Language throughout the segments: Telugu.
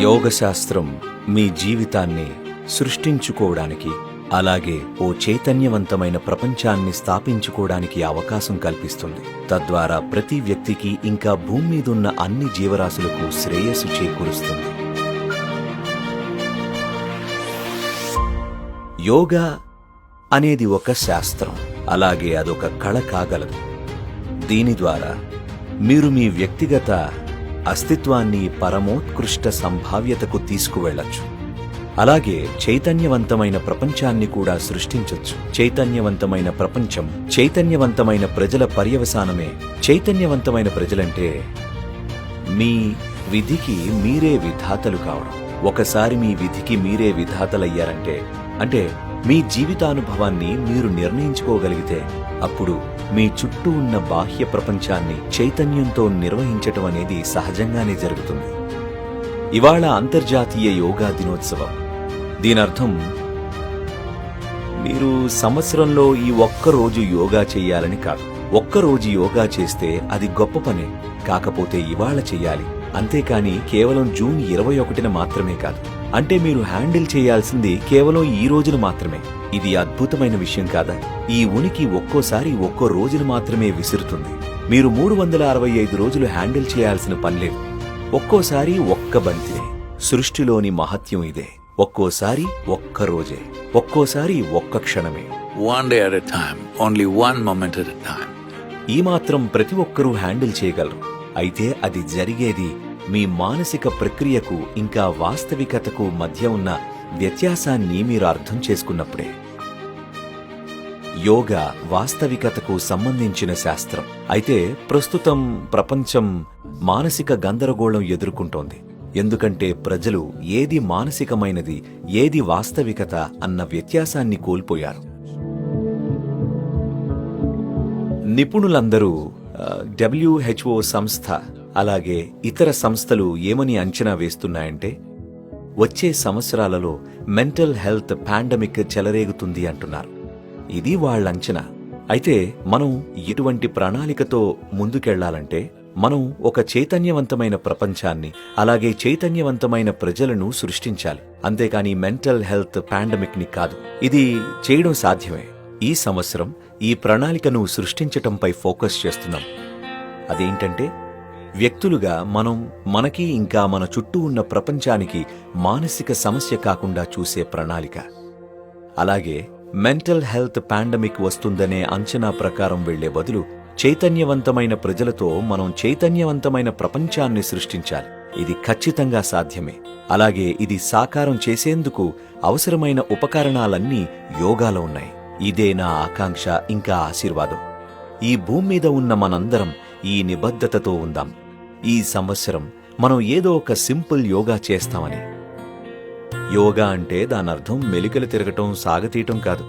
యోగశాస్త్రం మీ జీవితాన్ని సృష్టించుకోవడానికి అలాగే ఓ చైతన్యవంతమైన ప్రపంచాన్ని స్థాపించుకోవడానికి అవకాశం కల్పిస్తుంది. తద్వారా ప్రతి వ్యక్తికి ఇంకా భూమి మీదున్న అన్ని జీవరాశులకు శ్రేయస్సు చేకూరుస్తుంది. యోగా అనేది ఒక శాస్త్రం అలాగే అదొక కళ కాగలదు. దీని ద్వారా మీరు మీ వ్యక్తిగత అస్తిత్వాన్ని పరమోత్కృష్ట సంభావ్యతకు తీసుకువెళ్ళచ్చు. అలాగే చైతన్యవంతమైన ప్రపంచాన్ని కూడా సృష్టించొచ్చు. చైతన్యవంతమైన ప్రపంచం చైతన్యవంతమైన ప్రజల పర్యవసానమే. చైతన్యవంతమైన ప్రజలంటే మీ విధికి మీరే విధాతలు కావడం. ఒకసారి మీ విధికి మీరే విధాతలయ్యారంటే అంటే మీ జీవితానుభవాన్ని మీరు నిర్ణయించుకోగలిగితే అప్పుడు మీ చుట్టూ ఉన్న బాహ్య ప్రపంచాన్ని చైతన్యంతో నిర్వహించటం అనేది సహజంగానే జరుగుతుంది. ఇవాళ అంతర్జాతీయ యోగా దినోత్సవం. దీనర్థం మీరు సంవత్సరంలో ఈ ఒక్క రోజు యోగా చెయ్యాలని కాదు. ఒక్క రోజు యోగా చేస్తే అది గొప్ప పనే. కాకపోతే ఇవాళ చెయ్యాలి అంతేకాని కేవలం జూన్ ఇరవై ఒకటిన మాత్రమే కాదు. అంటే మీరు హ్యాండిల్ చేయాల్సింది కేవలం ఈ రోజున మాత్రమే. ఇది అద్భుతమైన విషయం కాదా? ఈ ఉనికి ఒక్కోసారి ఒక్కో రోజును మాత్రమే విసురుతుంది. మీరు మూడు వందల అరవై ఐదు రోజులు హ్యాండిల్ చేయాల్సిన పనిలేదు ఒక్కోసారి ఒక్క బంతినే. సృష్టిలోని మహత్యం ఇదే. ఒక్కోసారి ఒక్క రోజే. ఒక్కోసారి ఒక్క క్షణమే. Time, only one moment at a time. ఈ మాత్రం ప్రతి ఒక్కరూ హ్యాండిల్ చేయగలరు. అయితే అది జరిగేది మీ మానసిక ప్రక్రియకు ఇంకా వాస్తవికతకు మధ్య ఉన్న వ్యత్యాసాన్ని మీరు అర్థం చేసుకున్నప్పుడే. యోగా వాస్తవికతకు సంబంధించిన శాస్త్రం. అయితే ప్రస్తుతం ప్రపంచం మానసిక గందరగోళం ఎదుర్కొంటోంది. ఎందుకంటే ప్రజలు ఏది మానసికమైనది ఏది వాస్తవికత అన్న వ్యత్యాసాన్ని కోల్పోయారు. నిపుణులందరూ డబ్ల్యూహెచ్ఓ సంస్థ అలాగే ఇతర సంస్థలు ఏమని అంచనా వేస్తున్నాయంటే వచ్చే సంవత్సరాలలో మెంటల్ హెల్త్ పాండమిక్ చెలరేగుతుంది అంటున్నారు. ఇది వాళ్ళ అంచనా. అయితే మనం ఎటువంటి ప్రణాళికతో ముందుకెళ్ళాలంటే మనం ఒక చైతన్యవంతమైన ప్రపంచాన్ని అలాగే చైతన్యవంతమైన ప్రజలను సృష్టించాలి. అంతేకాని మెంటల్ హెల్త్ పాండమిక్ని కాదు. ఇది చేయడం సాధ్యమే. ఈ సంవత్సరం ఈ ప్రణాళికను సృష్టించటంపై ఫోకస్ చేస్తున్నాం. అదేంటంటే వ్యక్తులుగా మనం మనకి ఇంకా మన చుట్టూ ఉన్న ప్రపంచానికి మానసిక సమస్య కాకుండా చూసే ప్రణాళిక. అలాగే మెంటల్ హెల్త్ పాండమిక్ వస్తుందనే అంచనా ప్రకారం వెళ్ళే బదులు చైతన్యవంతమైన ప్రజలతో మనం చైతన్యవంతమైన ప్రపంచాన్ని సృష్టించాలి. ఇది ఖచ్చితంగా సాధ్యమే. అలాగే ఇది సాకారం చేసేందుకు అవసరమైన ఉపకరణాలన్నీ యోగాలో ఉన్నాయి. ఇదే నా ఆకాంక్ష ఇంకా ఆశీర్వాదం. ఈ భూమి మీద ఉన్న మనందరం ఈ నిబద్ధతతో ఉందాం. ఈ సంవత్సరం మనం ఏదో ఒక సింపుల్ యోగా చేస్తామని. యోగా అంటే దానర్థం మెలికలు తిరగటం సాగతీయటం కాదు.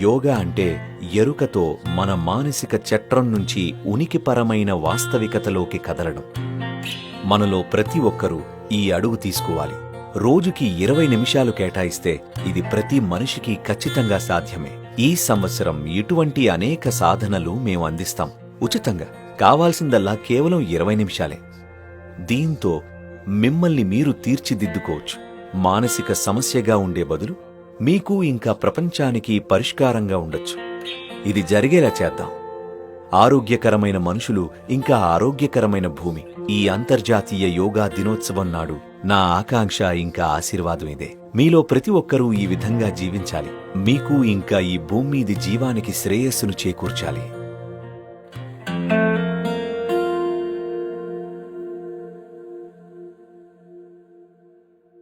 యోగా అంటే ఎరుకతో మన మానసిక చట్రం నుంచి ఉనికిపరమైన వాస్తవికతలోకి కదలడం. మనలో ప్రతి ఒక్కరూ ఈ అడుగు తీసుకోవాలి. రోజుకి ఇరవై నిమిషాలు కేటాయిస్తే ఇది ప్రతి మనిషికి ఖచ్చితంగా సాధ్యమే. ఈ సంవత్సరం ఇటువంటి అనేక సాధనలు మేము అందిస్తాం. ఉచితంగా. కావాల్సిందల్లా కేవలం ఇరవై నిమిషాలే. దీంతో మిమ్మల్ని మీరు తీర్చిదిద్దుకోవచ్చు. మానసిక సమస్యగా ఉండే బదులు మీకు ఇంకా ప్రపంచానికి పరిష్కారంగా ఉండొచ్చు. ఇది జరిగేలా చేద్దాం. ఆరోగ్యకరమైన మనుషులు ఇంకా ఆరోగ్యకరమైన భూమి. ఈ అంతర్జాతీయ యోగా దినోత్సవం నాడు నా ఆకాంక్ష ఇంకా ఆశీర్వాదం ఇదే. మీలో ప్రతి ఒక్కరూ ఈ విధంగా జీవించాలి. మీకు ఇంకా ఈ భూమి మీది జీవానికి శ్రేయస్సును చేకూర్చాలి.